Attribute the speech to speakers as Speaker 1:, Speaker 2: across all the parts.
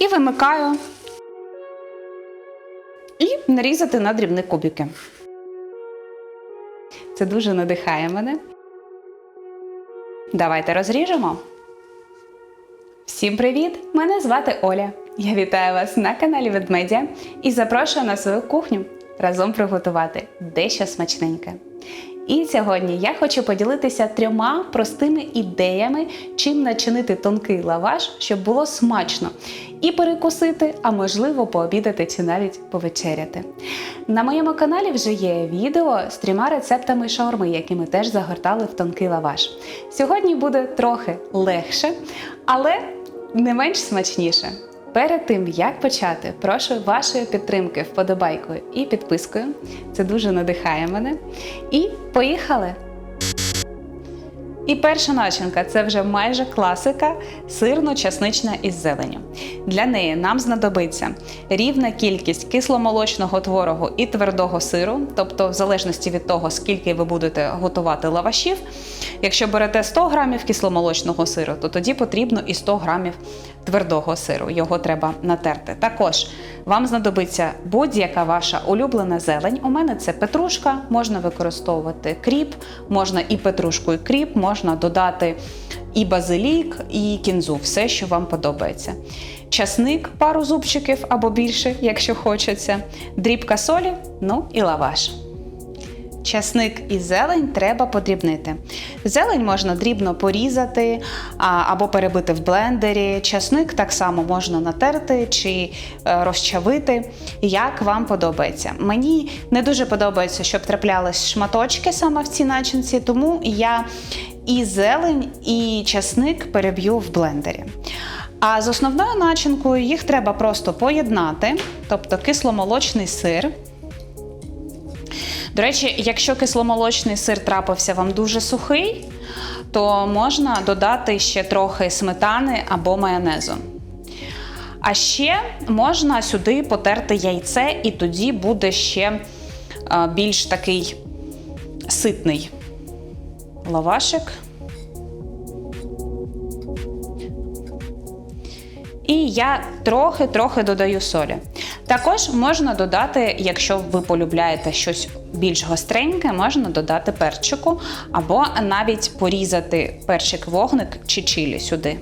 Speaker 1: І вимикаю. І нарізати на дрібні кубики. Це дуже надихає мене. Давайте розріжемо. Всім привіт! Мене звати Оля. Я вітаю вас на каналі Ведмедя і запрошую на свою кухню разом приготувати дещо смачненьке. І сьогодні я хочу поділитися трьома простими ідеями, чим начинити тонкий лаваш, щоб було смачно і перекусити, а можливо пообідати чи навіть повечеряти. На моєму каналі вже є відео з трьома рецептами шаурми, які ми теж загортали в тонкий лаваш. Сьогодні буде трохи легше, але не менш смачніше. Перед тим як почати, прошу вашої підтримки вподобайкою і підпискою. Це дуже надихає мене. І поїхали! І перша начинка це вже майже класика сирно-часнична із зеленю. Для неї нам знадобиться рівна кількість кисломолочного творогу і твердого сиру, тобто, в залежності від того, скільки ви будете готувати лавашів. Якщо берете 100 грамів кисломолочного сиру, то тоді потрібно і 100 грамів твердого сиру. Його треба натерти. Також вам знадобиться будь-яка ваша улюблена зелень. У мене це петрушка, можна використовувати кріп, можна і петрушку, і кріп, можна додати і базилік, і кінзу, все, що вам подобається. Часник, пару зубчиків або більше, якщо хочеться, дрібка солі, ну і лаваш. Часник і зелень треба подрібнити. Зелень можна дрібно порізати або перебити в блендері. Часник так само можна натерти чи е, розчавити, як вам подобається. Мені не дуже подобається, щоб траплялись шматочки саме в цій начинці, тому я і зелень, і часник переб'ю в блендері. А з основною начинкою їх треба просто поєднати, тобто кисломолочний сир. До речі, якщо кисломолочний сир трапився вам дуже сухий, то можна додати ще трохи сметани або майонезу. А ще можна сюди потерти яйце, і тоді буде ще е, більш такий ситний лавашик. І я трохи-трохи додаю солі. Також можна додати, якщо ви полюбляєте щось більш гостреньке, можна додати перчику, або навіть порізати перчик вогник чи чилі сюди.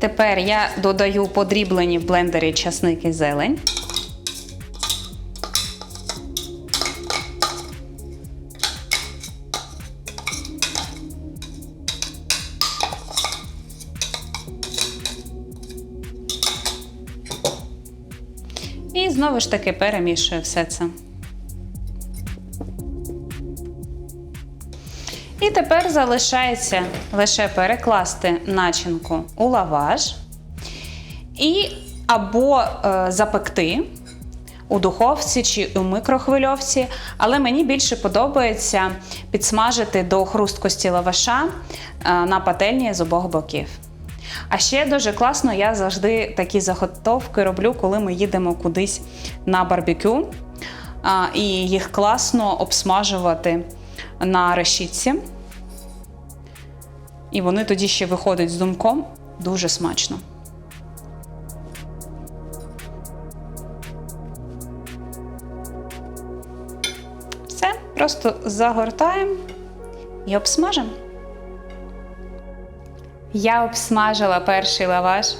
Speaker 1: Тепер я додаю подріблені в блендері часник зелень. Знову ж таки перемішую все це. І тепер залишається лише перекласти начинку у лаваш і або е, запекти у духовці чи у микрохвильовці, але мені більше подобається підсмажити до хрусткості лаваша е, на пательні з обох боків. А ще дуже класно, я завжди такі заготовки роблю, коли ми їдемо кудись на барбекю. І їх класно обсмажувати на решітці. І вони тоді ще виходять з думком дуже смачно. Все, просто загортаємо і обсмажимо. Я обсмажила перший лаваш.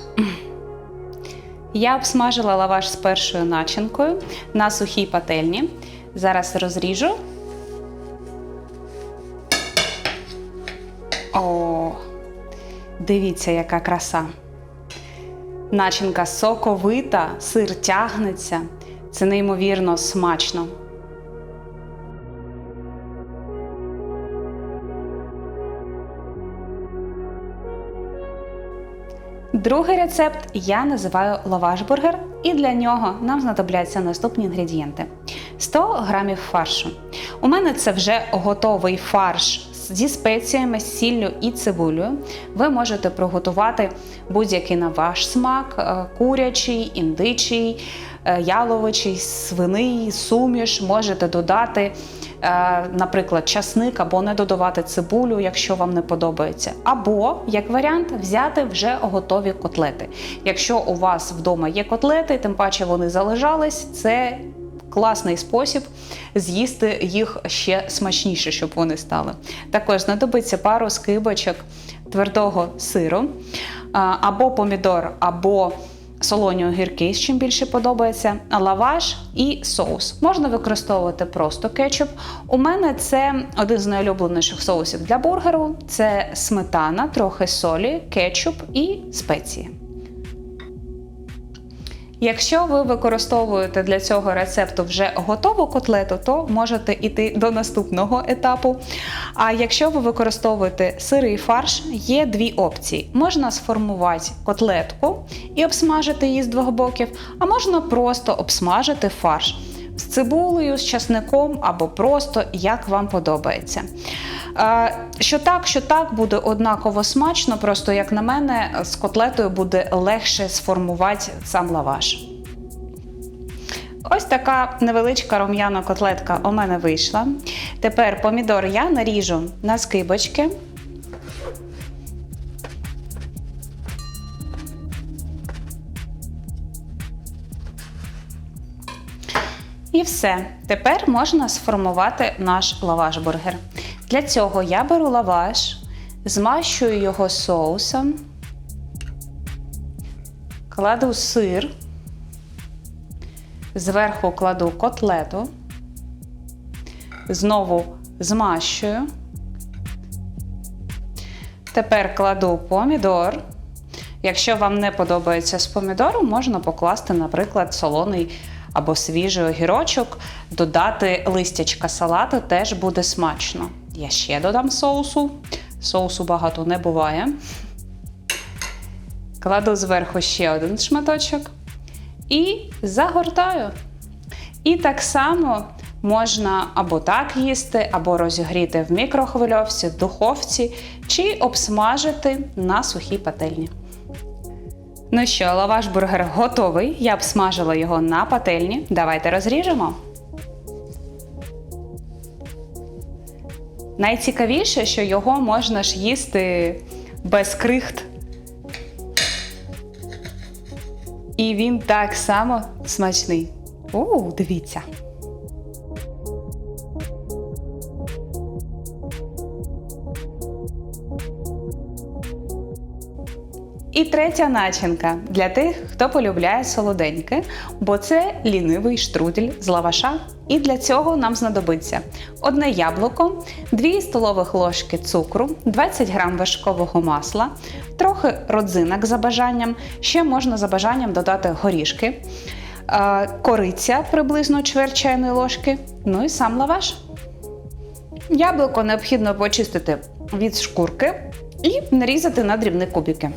Speaker 1: Я обсмажила лаваш з першою начинкою на сухій пательні. Зараз розріжу. О, дивіться, яка краса. Начинка соковита, сир тягнеться. Це неймовірно смачно. Другий рецепт я називаю лаваш-бургер, і для нього нам знадобляться наступні інгредієнти: 100 грамів фаршу. У мене це вже готовий фарш зі спеціями, сіллю і цибулею. Ви можете приготувати будь-який на ваш смак: е, курячий, індичий, яловичий, свиний, суміш, можете додати, е, наприклад, часник або не додавати цибулю, якщо вам не подобається. Або, як варіант, взяти вже готові котлети. Якщо у вас вдома є котлети, тим паче вони залежались, це класний спосіб з'їсти їх ще смачніше, щоб вони стали. Також знадобиться пару скибочок твердого сиру, або помідор, або солоні огірки, з чим більше подобається, лаваш і соус. Можна використовувати просто кетчуп. У мене це один з найулюбленіших соусів для бургеру: це сметана, трохи солі, кетчуп і спеції. Якщо ви використовуєте для цього рецепту вже готову котлету, то можете йти до наступного етапу. А якщо ви використовуєте сирий фарш, є дві опції: можна сформувати котлетку і обсмажити її з двох боків, а можна просто обсмажити фарш з цибулею, з часником або просто як вам подобається. Що так, що так буде однаково смачно, просто як на мене, з котлетою буде легше сформувати сам лаваш. Ось така невеличка рум'яна котлетка у мене вийшла. Тепер помідор я наріжу на скибочки. І все. Тепер можна сформувати наш лаваш-бургер. Для цього я беру лаваш, змащую його соусом, кладу сир, зверху кладу котлету, знову змащую. Тепер кладу помідор. Якщо вам не подобається з помідором, можна покласти, наприклад, солоний або свіжий огірочок, додати листячка салату теж буде смачно. Я ще додам соусу. Соусу багато не буває. Кладу зверху ще один шматочок і загортаю. І так само можна або так їсти, або розігріти в мікрохвильовці, в духовці, чи обсмажити на сухій пательні. Ну що, лаваш бургер готовий. Я б смажила його на пательні. Давайте розріжемо. Найцікавіше, що його можна ж їсти без крихт. І він так само смачний. О, дивіться. І третя начинка для тих, хто полюбляє солоденьке, бо це лінивий штрудель з лаваша. І для цього нам знадобиться одне яблуко, 2 столових ложки цукру, 20 грам вершкового масла, трохи родзинок за бажанням, ще можна за бажанням додати горішки, е, кориця приблизно чверть чайної ложки, ну і сам лаваш. Яблуко необхідно почистити від шкурки і нарізати на дрібні кубики.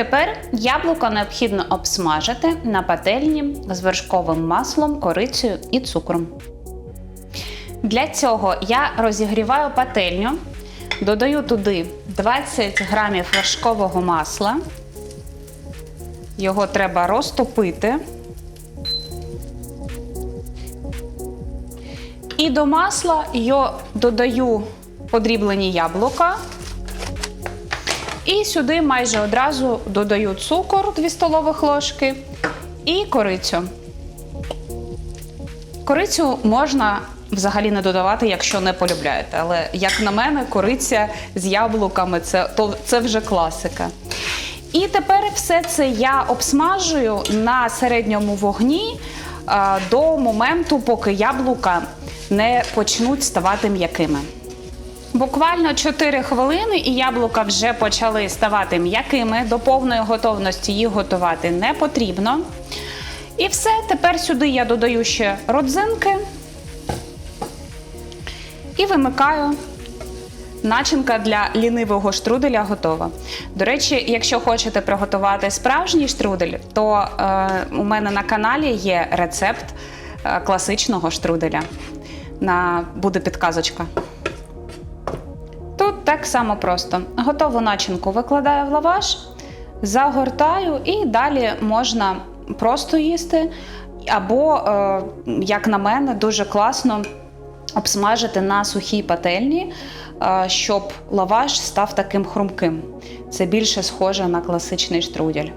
Speaker 1: Тепер яблуко необхідно обсмажити на пательні з вершковим маслом, корицею і цукром. Для цього я розігріваю пательню, додаю туди 20 грамів вершкового масла. Його треба розтопити. І до масла я додаю подріблені яблука. І сюди майже одразу додаю цукор 2 столових ложки і корицю. Корицю можна взагалі не додавати, якщо не полюбляєте. Але, як на мене, кориця з яблуками це, то, це вже класика. І тепер все це я обсмажую на середньому вогні а, до моменту, поки яблука не почнуть ставати м'якими. Буквально 4 хвилини і яблука вже почали ставати м'якими. До повної готовності їх готувати не потрібно. І все, тепер сюди я додаю ще родзинки і вимикаю Начинка для лінивого штруделя готова. До речі, якщо хочете приготувати справжній штрудель, то е, у мене на каналі є рецепт е, класичного штруделя. На, буде підказочка. Так само просто. Готову начинку викладаю в лаваш, загортаю і далі можна просто їсти. Або, е, як на мене, дуже класно обсмажити на сухій пательні, е, щоб лаваш став таким хрумким. Це більше схоже на класичний штрудель.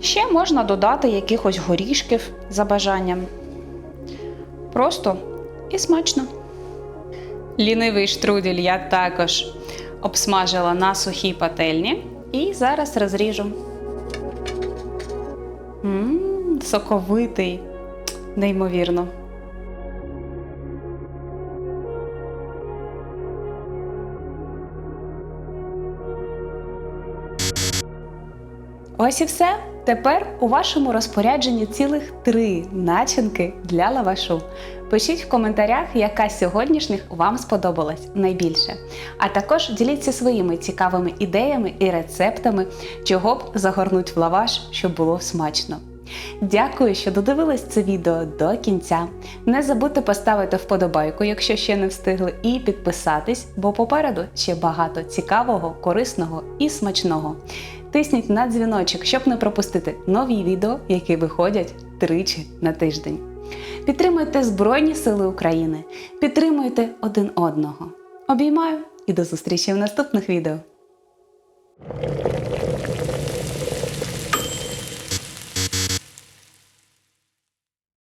Speaker 1: Ще можна додати якихось горішків за бажанням. Просто і смачно. Лінивий штрудель я також обсмажила на сухій пательні і зараз розріжу. Мм, соковитий, неймовірно. Ось і все. Тепер у вашому розпорядженні цілих три начинки для лавашу. Пишіть в коментарях, яка з сьогоднішніх вам сподобалась найбільше. А також діліться своїми цікавими ідеями і рецептами, чого б загорнуть в лаваш, щоб було смачно. Дякую, що додивились це відео до кінця. Не забудьте поставити вподобайку, якщо ще не встигли, і підписатись, бо попереду ще багато цікавого, корисного і смачного. Тисніть на дзвіночок, щоб не пропустити нові відео, які виходять тричі на тиждень. Підтримуйте Збройні Сили України, підтримуйте один одного. Обіймаю і до зустрічі в наступних відео.